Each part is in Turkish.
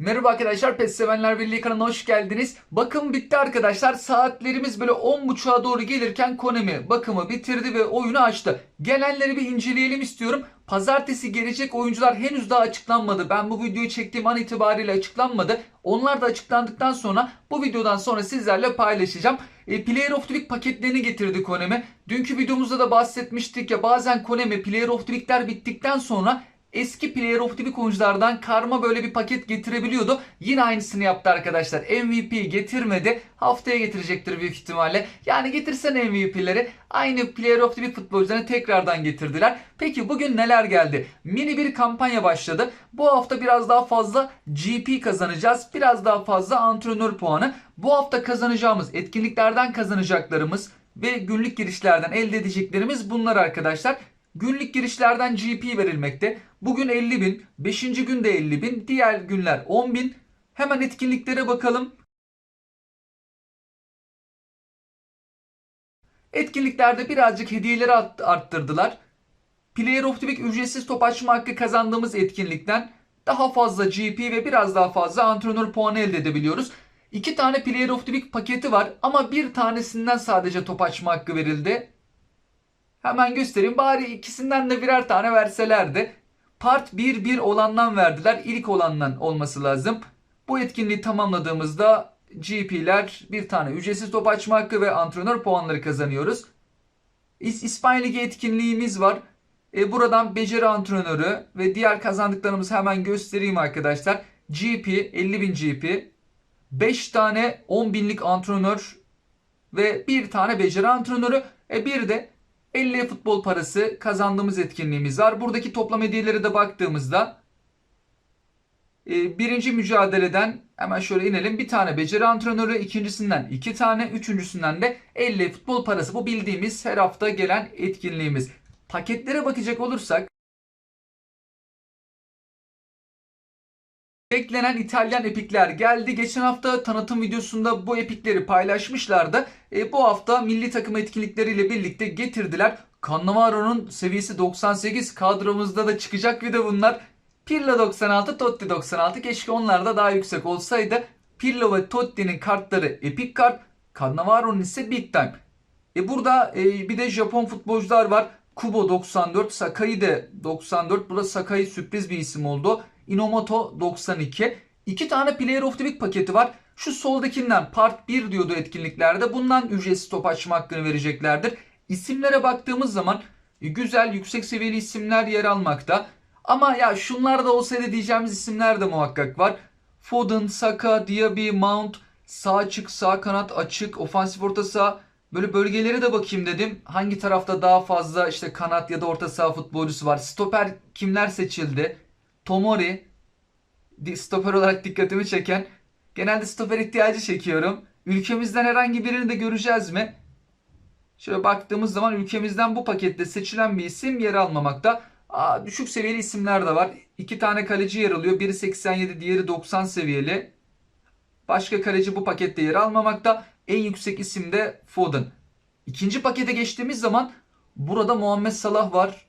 Merhaba arkadaşlar PES Sevenler Birliği kanalına hoş geldiniz. Bakım bitti arkadaşlar. Saatlerimiz böyle 10.30'a doğru gelirken Konami bakımı bitirdi ve oyunu açtı. Gelenleri bir inceleyelim istiyorum. Pazartesi gelecek oyuncular henüz daha açıklanmadı. Ben bu videoyu çektiğim an itibariyle açıklanmadı. Onlar da açıklandıktan sonra bu videodan sonra sizlerle paylaşacağım. E, Player of the Week paketlerini getirdi Konami. Dünkü videomuzda da bahsetmiştik ya bazen Konami Player of the Week'ler bittikten sonra eski Player of the Week oyunculardan karma böyle bir paket getirebiliyordu. Yine aynısını yaptı arkadaşlar. MVP getirmedi. Haftaya getirecektir büyük ihtimalle. Yani getirsene MVP'leri. Aynı Player of the Week futbolcularını tekrardan getirdiler. Peki bugün neler geldi? Mini bir kampanya başladı. Bu hafta biraz daha fazla GP kazanacağız. Biraz daha fazla antrenör puanı. Bu hafta kazanacağımız etkinliklerden kazanacaklarımız ve günlük girişlerden elde edeceklerimiz bunlar arkadaşlar. Günlük girişlerden GP verilmekte. Bugün 50 bin, 5. günde 50 bin, diğer günler 10 bin. Hemen etkinliklere bakalım. Etkinliklerde birazcık hediyeleri art- arttırdılar. Player of the Week ücretsiz top açma hakkı kazandığımız etkinlikten daha fazla GP ve biraz daha fazla antrenör puanı elde edebiliyoruz. İki tane Player of the Week paketi var ama bir tanesinden sadece top açma hakkı verildi. Hemen göstereyim. Bari ikisinden de birer tane verselerdi. Part 1-1 olandan verdiler. İlk olandan olması lazım. Bu etkinliği tamamladığımızda GP'ler bir tane ücretsiz top açma hakkı ve antrenör puanları kazanıyoruz. İs İspanya Ligi etkinliğimiz var. E, buradan beceri antrenörü ve diğer kazandıklarımızı hemen göstereyim arkadaşlar. GP 50.000 GP 5 tane 10.000'lik antrenör ve bir tane beceri antrenörü e, bir de 50 futbol parası kazandığımız etkinliğimiz var. Buradaki toplam hediyelere de baktığımızda e, birinci mücadeleden hemen şöyle inelim. Bir tane beceri antrenörü, ikincisinden iki tane, üçüncüsünden de 50 futbol parası. Bu bildiğimiz her hafta gelen etkinliğimiz. Paketlere bakacak olursak Beklenen İtalyan epikler geldi. Geçen hafta tanıtım videosunda bu epikleri paylaşmışlardı. E, bu hafta milli takım etkinlikleriyle birlikte getirdiler. Cannavaro'nun seviyesi 98 kadromuzda da çıkacak bir de bunlar. Pirlo 96, Totti 96. Keşke onlar da daha yüksek olsaydı. Pirlo ve Totti'nin kartları epik kart. Cannavaro'nun ise big time. E burada e, bir de Japon futbolcular var. Kubo 94, Sakai de 94. Burada Sakai sürpriz bir isim oldu. Inomoto 92. İki tane Player of the Week paketi var. Şu soldakinden Part 1 diyordu etkinliklerde. Bundan ücretsiz top açma hakkını vereceklerdir. İsimlere baktığımız zaman güzel yüksek seviyeli isimler yer almakta. Ama ya şunlar da olsaydı diyeceğimiz isimler de muhakkak var. Foden, Saka, Diaby, Mount, sağ açık, sağ kanat açık, ofansif orta saha. Böyle bölgelere de bakayım dedim. Hangi tarafta daha fazla işte kanat ya da orta saha futbolcusu var. Stoper kimler seçildi? Tomori stoper olarak dikkatimi çeken. Genelde stoper ihtiyacı çekiyorum. Ülkemizden herhangi birini de göreceğiz mi? Şöyle baktığımız zaman ülkemizden bu pakette seçilen bir isim yer almamakta. Aa, düşük seviyeli isimler de var. İki tane kaleci yer alıyor. Biri 87, diğeri 90 seviyeli. Başka kaleci bu pakette yer almamakta. En yüksek isim de Foden. İkinci pakete geçtiğimiz zaman burada Muhammed Salah var.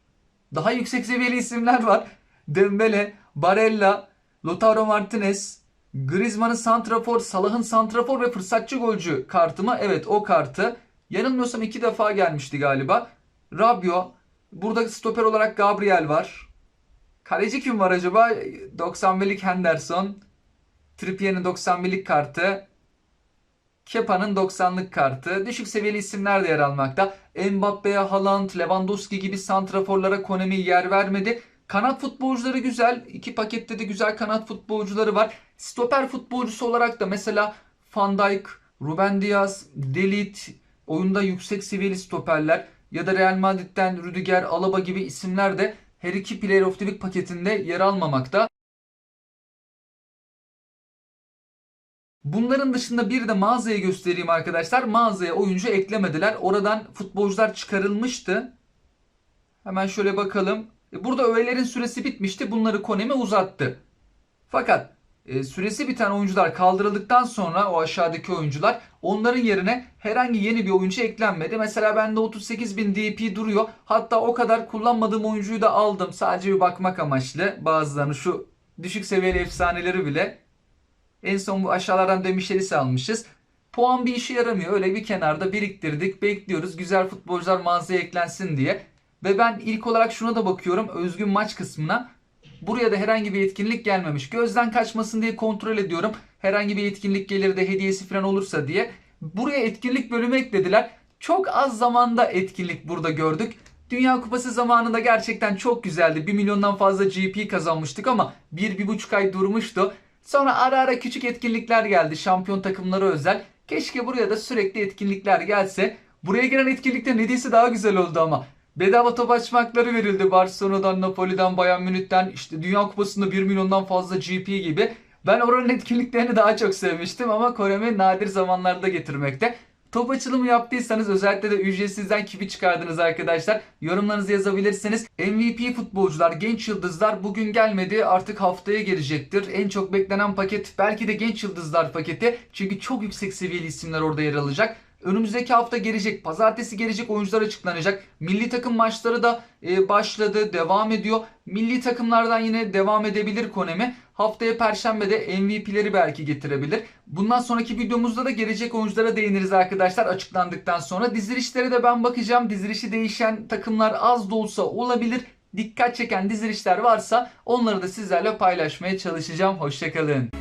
Daha yüksek seviyeli isimler var. Dembele, Barella, Lautaro Martinez, Griezmann'ın santrafor, Salah'ın santrafor ve fırsatçı golcü kartı mı? Evet o kartı. Yanılmıyorsam iki defa gelmişti galiba. Rabiot. Burada stoper olarak Gabriel var. Kaleci kim var acaba? 91'lik Henderson. Trippier'in 91'lik kartı. Kepa'nın 90'lık kartı. Düşük seviyeli isimler de yer almakta. Mbappe'ye, Haaland, Lewandowski gibi santraforlara Konami yer vermedi. Kanat futbolcuları güzel. İki pakette de güzel kanat futbolcuları var. Stoper futbolcusu olarak da mesela Van Dijk, Ruben Dias, Delit, oyunda yüksek seviyeli stoperler ya da Real Madrid'den Rüdiger, Alaba gibi isimler de her iki Player of the Week paketinde yer almamakta. Bunların dışında bir de mağazaya göstereyim arkadaşlar. Mağazaya oyuncu eklemediler. Oradan futbolcular çıkarılmıştı. Hemen şöyle bakalım. Burada öğelerin süresi bitmişti. Bunları Konemi uzattı. Fakat e, süresi biten oyuncular kaldırıldıktan sonra o aşağıdaki oyuncular onların yerine herhangi yeni bir oyuncu eklenmedi. Mesela bende 38.000 DP duruyor. Hatta o kadar kullanmadığım oyuncuyu da aldım. Sadece bir bakmak amaçlı. Bazılarını şu düşük seviyeli efsaneleri bile En son bu aşağılardan Demişelis'i almışız. Puan bir işe yaramıyor. Öyle bir kenarda biriktirdik. Bekliyoruz. Güzel futbolcular mağazaya eklensin diye. Ve ben ilk olarak şuna da bakıyorum. Özgün maç kısmına. Buraya da herhangi bir etkinlik gelmemiş. Gözden kaçmasın diye kontrol ediyorum. Herhangi bir etkinlik gelir de hediyesi falan olursa diye. Buraya etkinlik bölümü eklediler. Çok az zamanda etkinlik burada gördük. Dünya Kupası zamanında gerçekten çok güzeldi. 1 milyondan fazla GP kazanmıştık ama 1-1,5 ay durmuştu. Sonra ara ara küçük etkinlikler geldi. Şampiyon takımlara özel. Keşke buraya da sürekli etkinlikler gelse. Buraya gelen etkinliklerin hediyesi daha güzel oldu ama. Bedava top açma hakları verildi Barcelona'dan, Napoli'den, Bayern Münih'ten, işte Dünya Kupası'nda 1 milyondan fazla GP gibi. Ben oranın etkinliklerini daha çok sevmiştim ama Konami nadir zamanlarda getirmekte. Top açılımı yaptıysanız özellikle de ücretsizden kimi çıkardınız arkadaşlar. Yorumlarınızı yazabilirsiniz. MVP futbolcular, genç yıldızlar bugün gelmedi artık haftaya gelecektir. En çok beklenen paket belki de genç yıldızlar paketi. Çünkü çok yüksek seviyeli isimler orada yer alacak. Önümüzdeki hafta gelecek, pazartesi gelecek oyuncular açıklanacak. Milli takım maçları da e, başladı, devam ediyor. Milli takımlardan yine devam edebilir Konemi. Haftaya Perşembe'de MVP'leri belki getirebilir. Bundan sonraki videomuzda da gelecek oyunculara değiniriz arkadaşlar açıklandıktan sonra. Dizilişlere de ben bakacağım. Dizilişi değişen takımlar az da olsa olabilir. Dikkat çeken dizilişler varsa onları da sizlerle paylaşmaya çalışacağım. Hoşçakalın.